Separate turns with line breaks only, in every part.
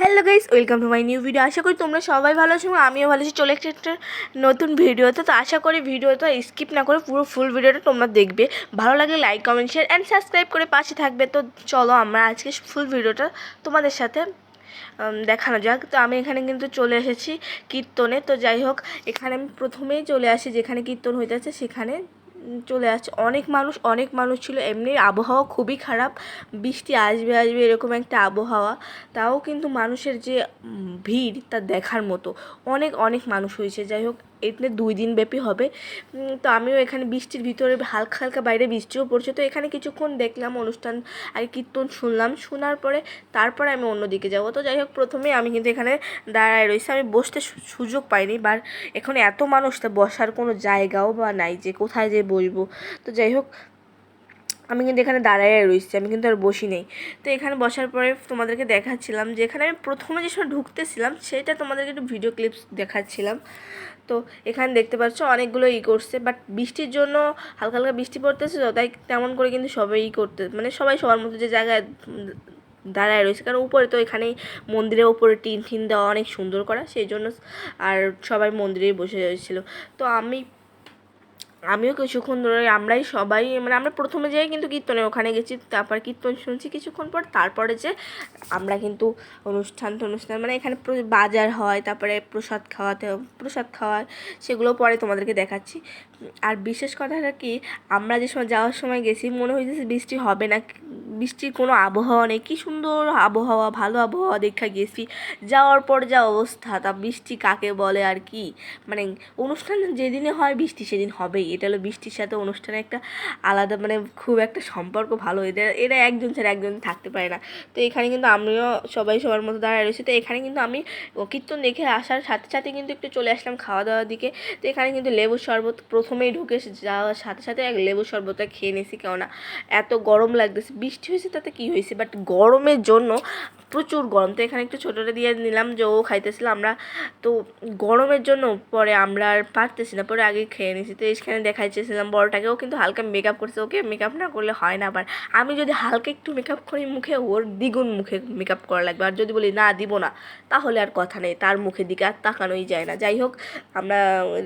Hello guys welcome to my new video আশা করি তোমরা সবাই ভালো আছো এবং আমিও ভালো আছি। চলে এসেছি একটা নতুন ভিডিওতে। তো আশা করি ভিডিওটা স্কিপ না করে পুরো ফুল ভিডিওটা তোমরা দেখবে। ভালো লাগলে like comment share and subscribe করে পাশে থাকবে। তো চলো আমরা আজকে ফুল ভিডিওটা তোমাদের সাথে দেখানো যাক। তো আমি এখানে কিন্তু চলে এসেছি কীর্তনে। তো যাই হোক, এখানে আমি প্রথমেই চলে আসি যেখানে কীর্তন হইতেছে, সেখানে চলে আসছে। অনেক মানুষ অনেক মানুষ ছিল। এমনি আবহাওয়া খুবই খারাপ। বৃষ্টি আসবে আসবে এরকম একটা আবহাওয়া। তাও কিন্তু মানুষের যে ভিড় তা দেখার মতো। অনেক অনেক মানুষ হয়েছে। যাই হোক এখানে দুই দিন ব্যাপী হবে। তো আমিও এখানে বৃষ্টির ভিতরে হালকা হালকা বাইরে বৃষ্টিও পড়ছে। তো এখানে কিছুক্ষণ দেখলাম অনুষ্ঠান আর কীর্তন শুনলাম। শোনার পরে তারপরে আমি অন্যদিকে যাব। তো যাই হোক, প্রথমে আমি কিন্তু এখানে দাঁড়ায় রয়েছি। আমি বসতে সুযোগ পাইনি বা এখন এত মানুষ বসার কোনো জায়গাও বা নাই যে কোথায় যে বসবো। তো যাই হোক আমি কিন্তু এখানে দাঁড়ায় রয়েছি আমি কিন্তু আর বসি নেই। তো এখানে বসার পরে তোমাদেরকে দেখাচ্ছিলাম যে এখানে আমি প্রথমে যে সময় ঢুকতেছিলাম, সেটা তোমাদেরকে একটু ভিডিও ক্লিপস দেখাচ্ছিলাম। তো এখানে দেখতে পাচ্ছ অনেকগুলো ই করছে বাট বৃষ্টির জন্য হালকা হালকা বৃষ্টি পড়তেছে তো, তাই তেমন করে কিন্তু সবাই ই করতে মানে সবাই সবার মতো যে জায়গায় দাঁড়ায় রয়েছে। কারণ উপরে তো এখানেই মন্দিরের উপরে টিন টিন দেওয়া অনেক সুন্দর করা, সেই জন্য আর সবাই মন্দিরেই বসে রয়েছিল। তো আমি আমিও কিছুক্ষণ ধরে আমরাই সবাই মানে আমরা প্রথমে যাই কিন্তু কীর্তনে ওখানে গেছি, তারপর কীর্তন শুনছি কিছুক্ষণ পর, তারপরে যে আমরা কিন্তু অনুষ্ঠান অনুষ্ঠান মানে এখানে বাজার হয়, তারপরে প্রসাদ খাওয়াতে, প্রসাদ খাওয়ায় সেগুলো পরে তোমাদেরকে দেখাচ্ছি। আর বিশেষ কথাটা কি, আমরা যে সময় যাওয়ার সময় গেছি, মনে হয়েছে বৃষ্টি হবে না বৃষ্টির কোনো আবহাওয়া নেই। কী সুন্দর আবহাওয়া, ভালো আবহাওয়া দেখা গেছি যাওয়ার পর যা অবস্থা, তা বৃষ্টি কাকে বলে আর কি? মানে অনুষ্ঠান যেদিনে হয় বৃষ্টি সেদিন হবেই। এটা হলো বৃষ্টির সাথে অনুষ্ঠানে একটা আলাদা মানে খুব একটা সম্পর্ক ভালো। এদের, এরা একজন ছাড়া একজন থাকতে পারে না। তো এখানে কিন্তু আমিও সবাই সবার মতো দাঁড়ায় রয়েছি। তো এখানে কিন্তু আমি কীর্তন দেখে আসার সাথে সাথে কিন্তু একটু চলে আসলাম খাওয়া দাওয়ার দিকে। তো এখানে কিন্তু লেবুর শরবত প্রথমেই ঢুকে যাওয়ার সাথে সাথে এক লেবুর শরবতটা খেয়ে নিয়েছি কেননা এত গরম লাগতেছে। বৃষ্টি হয়েছে তাতে কী হয়েছে? বাট গরমের জন্য প্রচুর গরম। তো এখানে একটু ছোটোটা দিয়ে নিলাম যে ও খাইতেছিল, আমরা তো গরমের জন্য পরে আমরা আর পারতেছি না, পরে আগে খেয়ে নিয়েছি তো এখানে দেখাইতেছিলাম বড়টাকেও কিন্তু হালকা মেকআপ করছে, ওকে মেকআপ না করলে হয় না আবার। আমি যদি হালকা একটু মেকআপ করি মুখে, ওর দ্বিগুণ মুখে মেকআপ করা লাগবে। আর যদি বলি, না, দিব না, তাহলে আর কথা নেই, তার মুখের দিকে আর তাকানোই যায় না। যাই হোক, আমরা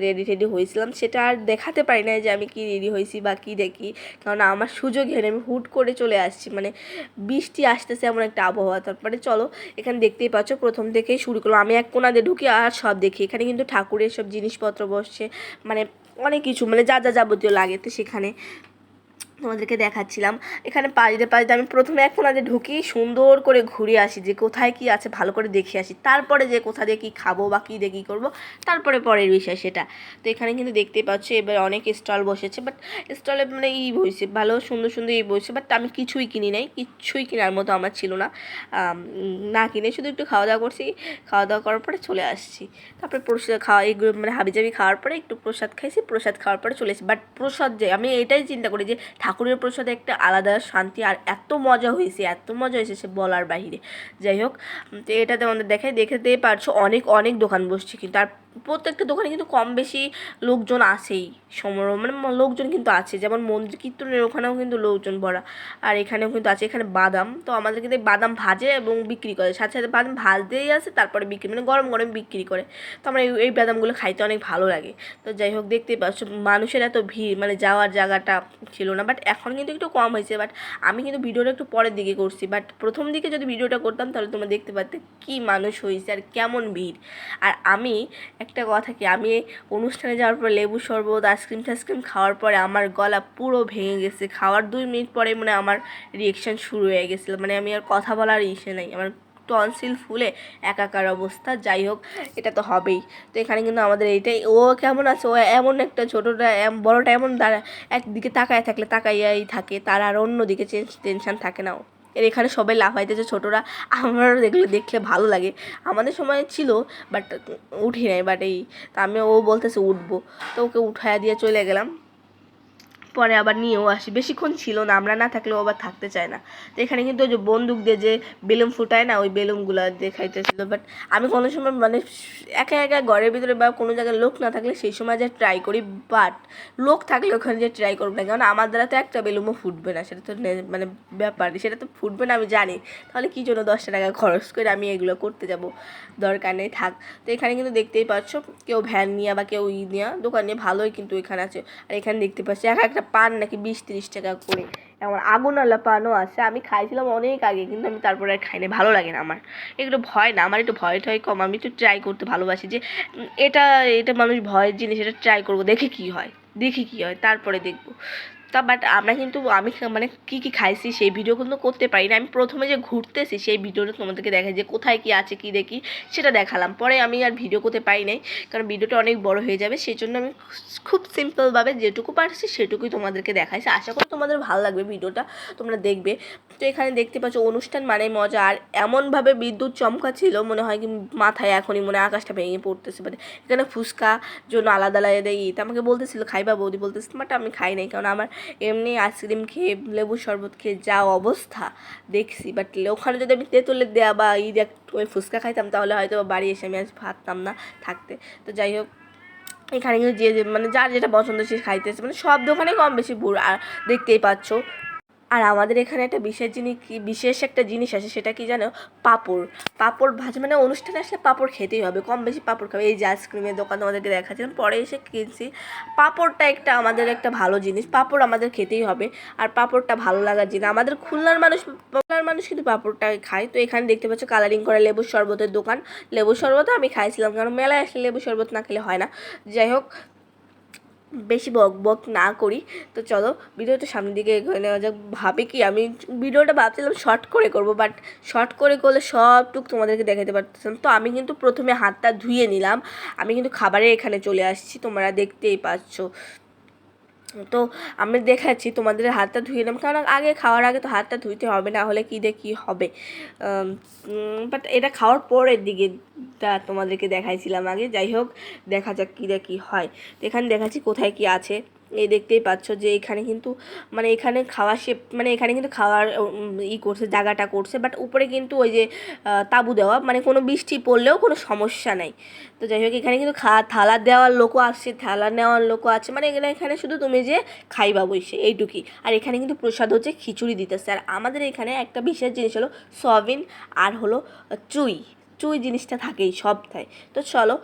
রেডি টেডি হয়েছিলাম। সেটা আর দেখাতে পারি না যে আমি কি রেডি হয়েছি বা কী দেখি। কারণ আমার সুযোগ হেরে আমি হুট করে চলে আসছি। মানে বৃষ্টি আসতেছে এমন একটা আবহাওয়া। তারপরে চলো, এখানে দেখতেই পাচ্ছ, প্রথম থেকেই শুরু করল আমি এক কোনাতে ঢুকি আর সব দেখি। এখানে কিন্তু ঠাকুরের সব জিনিসপত্র বসছে মানে অনেক কিছু মানে যা যা যাবতীয় লাগে তো সেখানে। তোমাদেরকে দেখাচ্ছিলাম। এখানে পাড়িতে পাড়িতে আমি প্রথমে এক কোনাতে ঢুকি, সুন্দর করে ঘুরে আসি, যে কোথায় কি আছে ভালো করে দেখে আসি। তারপরে যে কোথা দিয়ে কী খাব বা কী দিয়ে কী করব, তারপরে পরের বিষয় সেটা। তো এখানে কিন্তু দেখতেই পাচ্ছ, এবার অনেক স্টল বসেছে বাট স্টলে মানে ই বসেছে, ভালো, সুন্দর সুন্দর ই বসেছে বাট আমি কিছুই কিনি নাই কিচ্ছুই কেনার মতো আমার ছিল না। না কিনে, শুধু একটু খাওয়া দাওয়া করছি খাওয়া দাওয়া করার পরে চলে আসছি। তারপরে প্রসাদ খাওয়া, এগুলো মানে হাবিজাবি খাওয়ার পরে একটু প্রসাদ খাইছি, প্রসাদ খাওয়ার পরে চলে এসেছি। বাট প্রসাদ যে, আমি এটাই চিন্তা করি যে ঠাকুরের প্রসাদে একটা আলাদা শান্তি আর এত মজা হয়েছে, এত মজা হয়েছে সে বলার বাহিরে যাই হোক তো এটাতে আমাদের দেখে দেখতেই পারছ অনেক অনেক দোকান বসছে কিন্তু আর প্রত্যেকটা দোকানে কিন্তু কম বেশি লোকজন আসেই সমারোহ মানে লোকজন কিন্তু আছে। যেমন মন্দির কীর্তনের ওখানেও কিন্তু লোকজন ভরা, আর এখানেও কিন্তু আছে, এখানে বাদাম। তো আমাদের কিন্তু বাদাম ভাজে এবং বিক্রি করে। সাথে সাথে বাদাম ভাজতেই আসে, তারপরে বিক্রি মানে গরম গরম বিক্রি করে। তো আমরা এই- বাদামগুলো খাইতে অনেক ভালো লাগে। তো যাই হোক, দেখতেই পাচ্ছ, মানুষের এত ভিড় মানে যাওয়ার জায়গাটা ছিল না। বাট এখন কিন্তু একটু কম হয়েছে। বাট আমি কিন্তু ভিডিওটা একটু পরের দিকে করছি। বাট প্রথম দিকে যদি ভিডিওটা করতাম, তাহলে তোমরা দেখতে পারতে কী মানুষ হয়েছে আর কেমন ভিড়। আর আমি একটা কথা কি, আমি অনুষ্ঠানে যাওয়ার পর লেবু শরবত, আইসক্রিম টাইসক্রিম খাওয়ার পরে আমার গলা পুরো ভেঙে গেছে। খাওয়ার দুই মিনিট পরে মানে আমার রিয়েকশান শুরু হয়ে গেছিল। মানে আমি আর কথা বলার ইসে নাই। আমার টনসিল ফুলে একাকার অবস্থা। যাই হোক, এটা তো হবেই। তো এখানে কিন্তু আমাদের এইটাই। ও কেমন আছে? ও এমন একটা ছোটোটা বড়টা এমন দাঁড়া, একদিকে তাকায় থাকলে তাকাইয়াই থাকে। তার আর অন্যদিকে টেনশন থাকে না ও। এর এখানে সবাই লাফাইতেছে, ছোটোরা। আমারও দেখলে দেখলে ভালো লাগে। আমাদের সময় ছিল বাট উঠি নাই বাট এই, তা আমি ও বলতেছে, উঠবো। তো ওকে উঠায় দিয়ে চলে গেলাম। পরে আবার নিয়েও আসি। বেশিক্ষণ ছিল না, আমরা না থাকলেও আবার থাকতে চায় না। তো এখানে কিন্তু ওই যে বন্দুক দিয়ে যে বেলুন ফুটায় না, ওই বেলুনগুলো দেখাইতেছিল বাট আমি কোনো সময় মানে একা একা ঘরের ভিতরে বা কোনো জায়গায় লোক না থাকলে সেই সময় যে ট্রাই করি বাট লোক থাকলে ওখানে যে ট্রাই করব না। কারণ আমার দ্বারা তো একটা বেলুনও ফুটবে না, সেটা তো মানে ব্যাপার সেটা তো ফুটবে না, আমি জানি। তাহলে কী জন্য দশটা টাকা খরচ করে আমি এগুলো করতে যাব? দরকার নেই, থাক। তো এখানে কিন্তু দেখতেই পাচ্ছ, কেউ ভ্যান নিয়ে বা কেউ ই নিয়ে, দোকান নিয়ে ভালোই কিন্তু এখানে আছে। আর এখানে দেখতে পাচ্ছি, এক একটা পান নাকি বিশ তিরিশ টাকা করে। এমন আগুনওয়ালা পানও আছে, আমি খাইছিলাম অনেক আগে, কিন্তু আমি তারপরে আর খাই না ভালো লাগে না আমার। এগুলো ভয় না, আমার একটু ভয় টয় কম, আমি একটু ট্রাই করতে ভালোবাসি যে এটা এটা মানুষ ভয়ের জিনিস, এটা ট্রাই করব, দেখে কি হয়, দেখি কি হয়, তারপরে দেখব। তা বাট আমরা কিন্তু আমি মানে কী কী খাইছি সেই ভিডিও কিন্তু করতে পারি না আমি প্রথমে যে ঘুরতেছি সেই ভিডিওটা তোমাদেরকে দেখাই যে কোথায় কি আছে, কি দেখি, সেটা দেখালাম। পরে আমি আর ভিডিও করতে পারি নাই, কারণ ভিডিওটা অনেক বড় হয়ে যাবে। সেই জন্য আমি খুব সিম্পলভাবে যেটুকু পারছি সেটুকুই তোমাদেরকে দেখাইছি। আশা করি তোমাদের ভালো লাগবে ভিডিওটা তোমরা দেখবে। তো এখানে দেখতে পাচ্ছ অনুষ্ঠান মানে মজা। আর এমনভাবে বিদ্যুৎ চমকা ছিল মনে হয় কি মাথায় এখনই মনে আকাশটা ভেঙে পড়তেছে মানে এখানে ফুচকা জন্য আলাদা আলাদা ইয়ে তো আমাকে বলতেছিল খাইবা বৌদি বলতেছিল বাট আমি খাই নাই, কারণ আমার এমনি আইসক্রিম খেয়ে লেবু শরবত খেয়ে যা অবস্থা দেখছি। বাট ওখানে যদি আমি তেঁতুলের দেয়া বা ঈদ দেখ ওই ফুচকা খাইতাম, তাহলে হয়তো বাড়ি এসে আমি আজ ভাবতাম না থাকতে। তো যাই হোক, এখানে কিন্তু যে মানে যার যেটা পছন্দ সে খাইতেছে। মানে সব দোকানে কম বেশি বুড় আর দেখতেই পাচ্ছ। আর আমাদের এখানে একটা বিশেষ জিনিস কি, বিশেষ একটা জিনিস আছে, সেটা কি জানো? পাঁপড়। পাঁপড় ভাজা মানে অনুষ্ঠানে আসলে পাঁপড় খেতেই হবে, কম বেশি পাঁপড় খাবে। এই যে আইসক্রিমের দোকান তোমাদেরকে দেখাচ্ছিলাম, পরে এসে কিনছি। পাঁপড়টা একটা আমাদের একটা ভালো জিনিস, পাঁপড় আমাদের খেতেই হবে। আর পাঁপড়টা ভালো লাগার জিনিস, আমাদের খুলনার মানুষ খুলনার মানুষ কিন্তু পাঁপড়টা খায়। তো এখানে দেখতে পাচ্ছ কালারিং করা লেবুর শরবতের দোকান। লেবুর শরবতও আমি খাইছিলাম, কারণ মেলায় আসলে লেবু শরবত না খেলে হয় না। যাই হোক বেশি বক বক না করি। তো চলো, ভিডিওটা সামনের দিকে এগিয়ে নেওয়া যাক। ভাবে কি, আমি ভিডিওটা ভাবছিলাম শর্ট করে করব বাট শর্ট করে করলে সবটুক তোমাদেরকে দেখাতে পারতেছিলাম। তো আমি কিন্তু প্রথমে হাতটা ধুয়ে নিলাম। আমি কিন্তু খাবারে এখানে চলে আসছি, তোমরা দেখতেই পাচ্ছ। তো আমি দেখাচ্ছি, তোমাদের হাতটা ধুয়ে নিলাম কারণ আগে খাওয়ার আগে তো হাতটা ধুইতে হবে, না হলে কী দিয়ে কী হবে? বাট এটা খাওয়ার পরের দিকে তা তোমাদেরকে দেখাইছিলাম আগে। যাই হোক, দেখা যাক কী দিয়ে কী হয়। এখানে দেখাচ্ছি কোথায় কী আছে। এই দেখতেই পাচ্ছ যে এখানে কিন্তু মানে এখানে খাওয়া সে মানে এখানে কিন্তু খাওয়ার ই করছে, জায়গাটা করছে বাট উপরে কিন্তু ওই যে তাঁবু দেওয়া মানে কোনো বৃষ্টি পড়লেও কোনো সমস্যা নাই। তো যাই হোক, এখানে কিন্তু খা, থালা দেওয়ার লোকও আসছে, থালা নেওয়ার লোকও আছে মানে এখানে এখানে শুধু তুমি যে খাইবা বসে এইটুকুই আর এখানে কিন্তু প্রসাদ হচ্ছে খিচুড়ি দিতেছে। আর আমাদের এখানে একটা বিশেষ জিনিস হলো সয়াবিন, আর হলো চুই। চুই জিনিসটা থাকেই সবটাই। তো চলো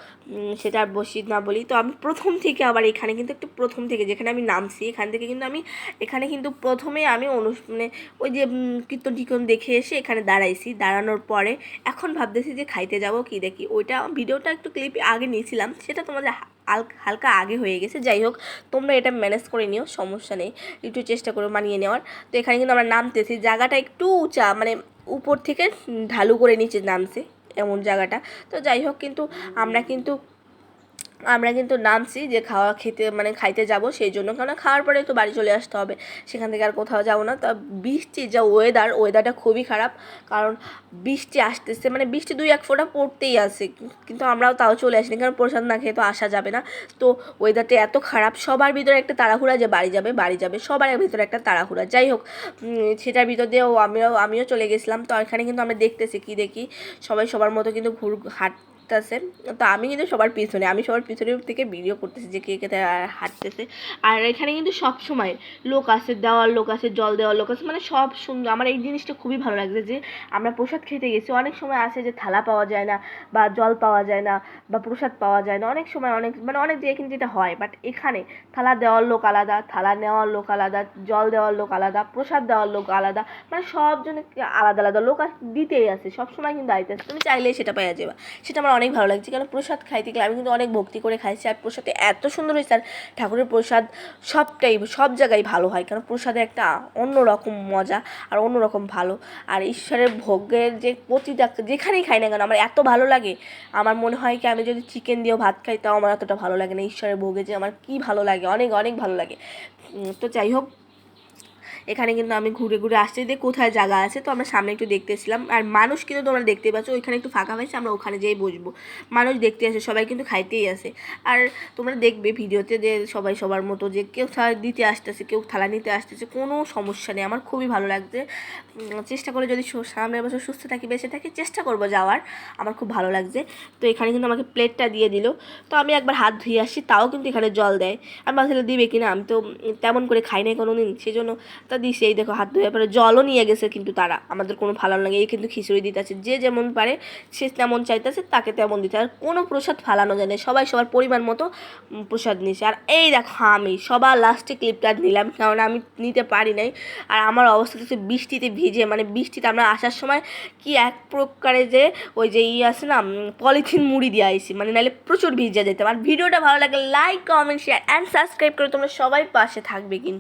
সেটা আর বসি না বলি। তো আমি প্রথম থেকে আবার এখানে কিন্তু একটু প্রথম থেকে, যেখানে আমি নামছি, এখান থেকে কিন্তু আমি, এখানে কিন্তু প্রথমে আমি অনু মানে ওই যে কীর্তন টিকন দেখে এসে এখানে দাঁড়াইছি। দাঁড়ানোর পরে এখন ভাবতেছি যে খাইতে যাব কি দেখি। ওইটা, ভিডিওটা একটু ক্লিপ আগে নিয়েছিলাম, সেটা তোমাদের হাল- হালকা আগে হয়ে গেছে। যাই হোক, তোমরা এটা ম্যানেজ করে নিও, সমস্যা নেই। একটু চেষ্টা করো মানিয়ে নেওয়ার। তো এখানে কিন্তু আমরা নামতেছি। জায়গাটা একটু উঁচা মানে উপর থেকে ঢালু করে নিচে নামছে। এমন জায়গাটা। তো যাই হোক কিন্তু আমরা কিন্তু আমরা কিন্তু নামছি যে খাওয়া খেতে মানে খাইতে যাব সেই জন্য। কারণ খাওয়ার পরে তো বাড়ি চলে আসতে হবে, সেখান থেকে আর কোথাও যাব না। তা বৃষ্টির যা ওয়েদার ওয়েদারটা খুবই খারাপ। কারণ বৃষ্টি আসতেছে মানে বৃষ্টি দুই এক ফোঁটা পড়তেই আছে। কিন্তু আমরাও তাও চলে আসিনি, কারণ প্রসাদ না খেয়ে তো আসা যাবে না। তো ওয়েদারটা এত খারাপ, সবার ভিতরে একটা তাড়াহুড়া যে বাড়ি যাবে বাড়ি যাবে, সবার ভিতরে একটা তাড়াহুড়া। যাই হোক সেটার ভিতর দিয়েও আমিও আমিও চলে গেছিলাম। তো এখানে কিন্তু আমরা দেখতেছি কি দেখি, সবাই সবার মতো কিন্তু ঘুর হাঁটতেছে তো আমি কিন্তু সবার পিছনে, আমি সবার পিছনে থেকে ভিডিও করতেছি যে কে কে হাঁটতেছে। আর এখানে কিন্তু সব সময় লোক আছে দেওয়ার লোক আছে, জল দেওয়ার লোক আছে মানে সব সুন্দর। আমার এই জিনিসটা খুবই ভালো লাগছে যে আমরা প্রসাদ খেতে গেছি, অনেক সময় আছে যে থালা পাওয়া যায় না বা জল পাওয়া যায় না বা প্রসাদ পাওয়া যায় না, অনেক সময় অনেক মানে অনেক জায়গায় কিন্তু এটা হয়। বাট এখানে থালা দেওয়ার লোক আলাদা, থালা নেওয়ার লোক আলাদা, জল দেওয়ার লোক আলাদা, প্রসাদ দেওয়ার লোক আলাদা মানে সবজনে আলাদা আলাদা লোক দিতেই আছে সবসময় কিন্তু আইতেছে। তুমি চাইলেই সেটা পাওয়া যাবে। সেটা আমার অনেক ভালো লাগছে। কারণ প্রসাদ খাইতে গেলে আমি কিন্তু অনেক ভক্তি করে খাইছি আর প্রসাদে এত সুন্দর হয়েছে আর ঠাকুরের প্রসাদ সবটাই, সব জায়গায় ভালো হয়। কারণ প্রসাদে একটা অন্যরকম মজা আর অন্যরকম ভালো। আর ঈশ্বরের ভোগের যে প্রতিটা, যেখানেই খাই না কেন, আমার এত ভালো লাগে। আমার মনে হয় কি, আমি যদি চিকেন দিয়েও ভাত খাই, তাও আমার অতটা ভালো লাগে না। ঈশ্বরের ভোগে যে আমার কি ভালো লাগে, অনেক অনেক ভালো লাগে। তো যাই হোক এখানে কিন্তু আমি ঘুরে ঘুরে আসছি যে কোথায় জায়গা আছে, তো আমরা সামনে একটু দেখতেছিলাম আর মানুষ কিন্তু তোমরা দেখতে পাচ্ছ, ওইখানে একটু ফাঁকা হয়েছে, আমরা ওখানে যেয়ে বসবো। মানুষ দেখতে আসে, সবাই কিন্তু খাইতেই আসে। আর তোমরা দেখবে ভিডিওতে যে সবাই সবার মতো যে কেউ থালা দিতে আসতেছে, কেউ থালা নিতে আসতেছে, কোনো সমস্যা নেই। আমার খুবই ভালো লাগছে। চেষ্টা করে যদি সামনের বছর সুস্থ থাকি, বেঁচে থাকি, চেষ্টা করব যাওয়ার। আমার খুব ভালো লাগছে। তো এখানে কিন্তু আমাকে প্লেটটা দিয়ে দিল। তো আমি একবার হাত ধুয়ে আসছি, তাও কিন্তু এখানে জল দেয়। আর ভাবছিলাম দিবে কিনা, আমি তো তেমন করে খাই নাই কোনো দিন সেই জন্য তা দিছি এই দেখো হাত ধুয়ে পরে জলও নিয়ে গেছে কিন্তু তারা। আমাদের কোনো ভালো লাগে এই কিন্তু খিচুড়ি দিতে আছে। যে যেমন পারে, সে তেমন চাইতেছে, তাকে তেমন দিতে। আর কোনো প্রসাদ ফালানো যায় না, সবাই সবার পরিমাণ মতো প্রসাদ নিয়েছে। আর এই দেখো আমি, সবার লাস্টে ক্লিপটা নিলাম কারণ আমি নিতে পারি নাই। আর আমার অবস্থা হচ্ছে বৃষ্টিতে ভিজে মানে বৃষ্টিতে আমরা আসার সময় কি এক প্রকারে যে ওই যে ই আছে না পলিথিন মুড়ি দিয়ে আইসি মানে নাহলে প্রচুর ভিজে যেতাম। আর ভিডিওটা ভালো লাগে like comment share and subscribe করে তোমরা সবাই পাশে থাকবে কিন্তু।